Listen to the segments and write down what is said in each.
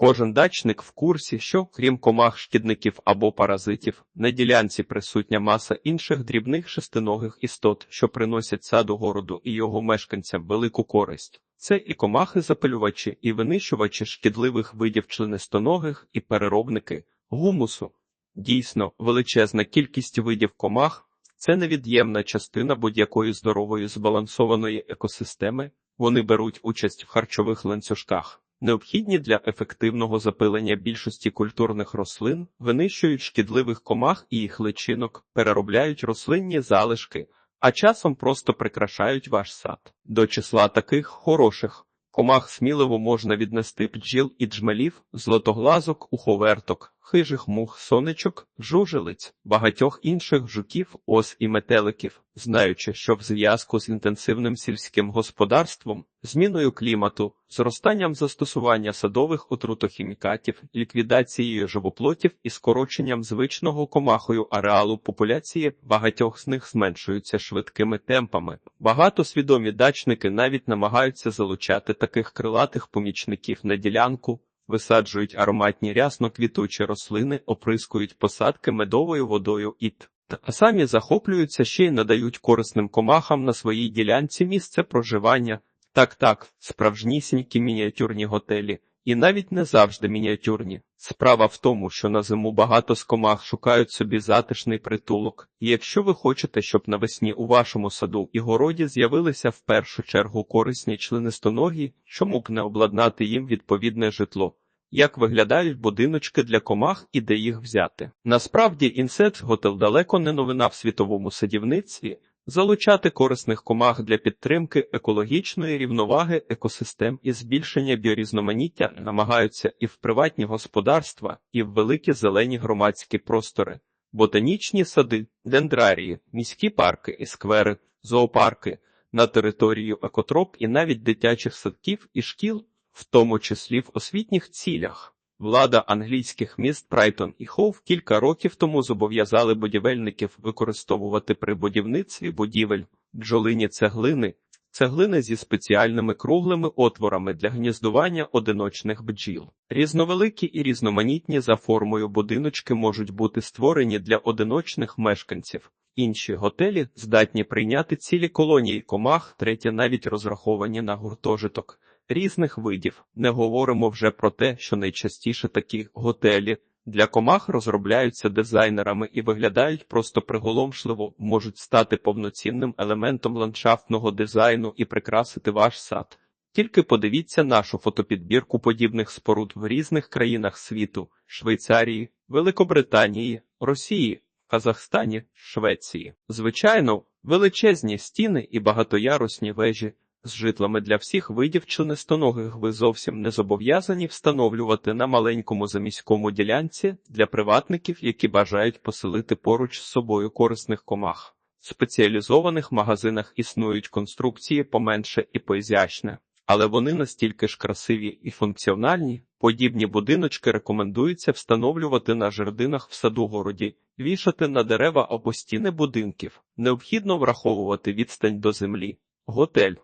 Кожен дачник в курсі, що, крім комах, шкідників або паразитів, на ділянці присутня маса інших дрібних шестиногих істот, що приносять саду городу і його мешканцям велику користь. Це і комахи-запилювачі, і винищувачі шкідливих видів членистоногих, і переробники гумусу. Дійсно, величезна кількість видів комах це невід'ємна частина будь-якої здорової збалансованої екосистеми. Вони беруть участь в харчових ланцюжках, необхідні для ефективного запилення більшості культурних рослин, винищують шкідливих комах і їх личинок, переробляють рослинні залишки, а часом просто прикрашають ваш сад. До числа таких хороших комах сміливо можна віднести бджіл і джмелів, злотоглазок, уховерток, хижих мух, сонечок, жужелиць, багатьох інших жуків, ос і метеликів, знаючи, що в зв'язку з інтенсивним сільським господарством, зміною клімату, зростанням застосування садових отрутохімікатів, ліквідацією живоплотів і скороченням звичного комахою ареалу популяції, багатьох з них зменшуються швидкими темпами. Багато свідомі дачники навіть намагаються залучати таких крилатих помічників на ділянку висаджують ароматні рясно квітучі рослини, оприскують посадки медовою водою і т. А самі захоплюються ще й надають корисним комахам на своїй ділянці місце проживання. Так, так, справжнісінькі мініатюрні готелі, і навіть не завжди мініатюрні. Справа в тому, що на зиму багато з комах шукають собі затишний притулок, і якщо ви хочете, щоб навесні у вашому саду і городі з'явилися в першу чергу корисні членистоногі, чому б не обладнати їм відповідне житло? Як виглядають будиночки для комах і де їх взяти? Насправді, інсет готел далеко не новина в світовому садівництві. Залучати корисних комах для підтримки екологічної рівноваги екосистем і збільшення біорізноманіття намагаються і в приватні господарства, і в великі зелені громадські простори, ботанічні сади, дендрарії, міські парки і сквери, зоопарки на територію екотроп і навіть дитячих садків і шкіл, в тому числі в освітніх цілях. Влада англійських міст Брайтон і Хоув кілька років тому зобов'язали будівельників використовувати при будівництві будівель бджолині цеглини, цеглини зі спеціальними круглими отворами для гніздування одиночних бджіл. Різновеликі і різноманітні за формою будиночки можуть бути створені для одиночних мешканців. Інші готелі здатні прийняти цілі колонії комах, третє навіть розраховані на гуртожиток різних видів. Не говоримо вже про те, що найчастіше такі готелі для комах розробляються дизайнерами і виглядають просто приголомшливо, можуть стати повноцінним елементом ландшафтного дизайну і прикрасити ваш сад. Тільки подивіться нашу фотопідбірку подібних споруд в різних країнах світу: Швейцарії, Великобританії, Росії, Казахстані, Швеції. Звичайно, величезні стіни і багатоярусні вежі з житлами для всіх видів членистоногих ви зовсім не зобов'язані встановлювати на маленькому заміському ділянці для приватників, які бажають поселити поруч з собою корисних комах. В спеціалізованих магазинах існують конструкції поменше і поізящне, але вони настільки ж красиві і функціональні. Подібні будиночки рекомендується встановлювати на жердинах в саду городі, вішати на дерева або стіни будинків. Необхідно враховувати відстань до землі. Готель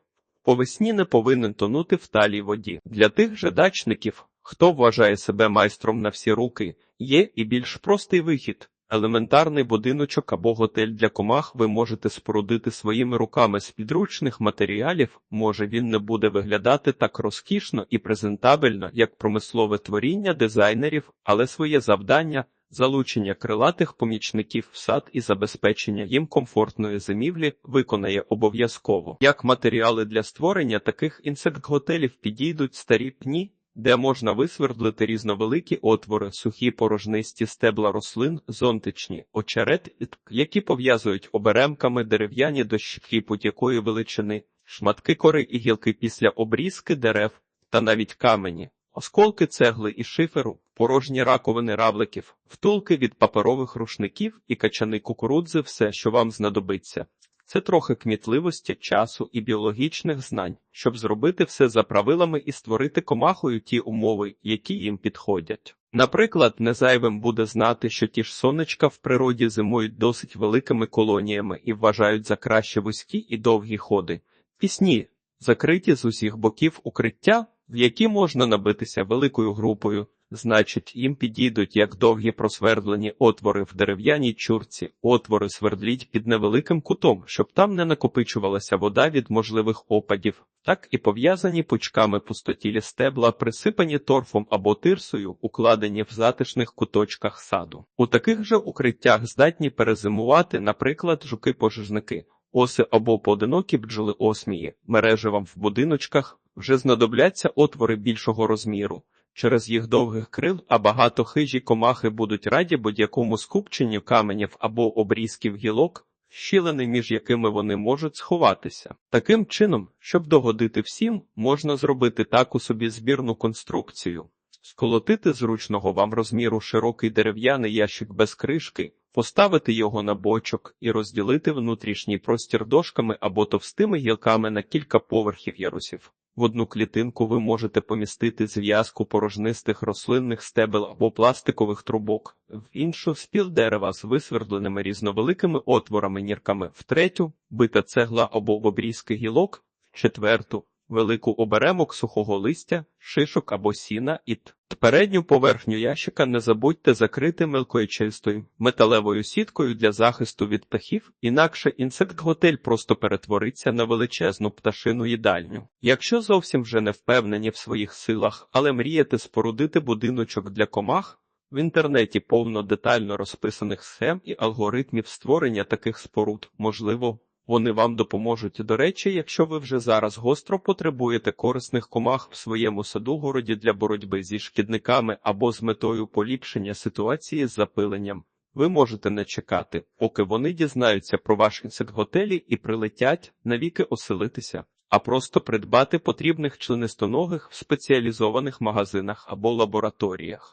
по весні не повинен тонути в талій воді. Для тих же дачників, хто вважає себе майстром на всі руки, є і більш простий вихід. Елементарний будиночок або готель для комах ви можете спорудити своїми руками з підручних матеріалів, може він не буде виглядати так розкішно і презентабельно, як промислове творіння дизайнерів, але своє завдання залучення крилатих помічників в сад і забезпечення їм комфортної зимівлі виконає обов'язково. Як матеріали для створення таких інсект-готелів підійдуть старі пні, де можна висвердлити різновеликі отвори, сухі порожнисті стебла рослин, зонтичні, очерет, які пов'язують оберемками дерев'яні дощки будь-якої величини, шматки кори і гілки після обрізки дерев та навіть камені. Осколки цегли і шиферу, порожні раковини равликів, втулки від паперових рушників і качани кукурудзи все, що вам знадобиться. Це трохи кмітливості, часу і біологічних знань, щоб зробити все за правилами і створити комахою ті умови, які їм підходять. Наприклад, незайвим буде знати, що ті ж сонечка в природі зимують досить великими колоніями і вважають за краще вузькі і довгі ходи. Пісні, закриті з усіх боків укриття, в які можна набитися великою групою, значить, їм підійдуть як довгі просвердлені отвори в дерев'яній чурці, отвори свердліть під невеликим кутом, щоб там не накопичувалася вода від можливих опадів, так і пов'язані пучками пустотілі стебла, присипані торфом або тирсою, укладені в затишних куточках саду. У таких же укриттях здатні перезимувати, наприклад, жуки-пожежники. Оси або поодинокі бджоли осмії, мережевам в будиночках вже знадобляться отвори більшого розміру. Через їх довгих крил, а багато хижі комахи будуть раді будь-якому скупченню каменів або обрізків гілок, щілини, між якими вони можуть сховатися. Таким чином, щоб догодити всім, можна зробити таку собі збірну конструкцію. Сколотити зручного вам розміру широкий дерев'яний ящик без кришки, поставити його на бочок і розділити внутрішній простір дошками або товстими гілками на кілька поверхів ярусів. В одну клітинку ви можете помістити зв'язку порожнистих рослинних стебел або пластикових трубок, в іншу спіл дерева з висвердленими різновеликими отворами нірками, в третю бита цегла або обрізки гілок, в четверту велику оберемок сухого листя, шишок або сіна і т. Передню поверхню ящика не забудьте закрити мелкою чистою металевою сіткою для захисту від птахів, інакше інсект-готель просто перетвориться на величезну пташину їдальню. Якщо зовсім вже не впевнені в своїх силах, але мрієте спорудити будиночок для комах, в інтернеті повно детально розписаних схем і алгоритмів створення таких споруд, можливо, вони вам допоможуть. До речі, якщо ви вже зараз гостро потребуєте корисних комах в своєму саду городі для боротьби зі шкідниками або з метою поліпшення ситуації з запиленням, ви можете не чекати, поки вони дізнаються про ваш інсект-готелі і прилетять навіки оселитися, а просто придбати потрібних членистоногих в спеціалізованих магазинах або лабораторіях.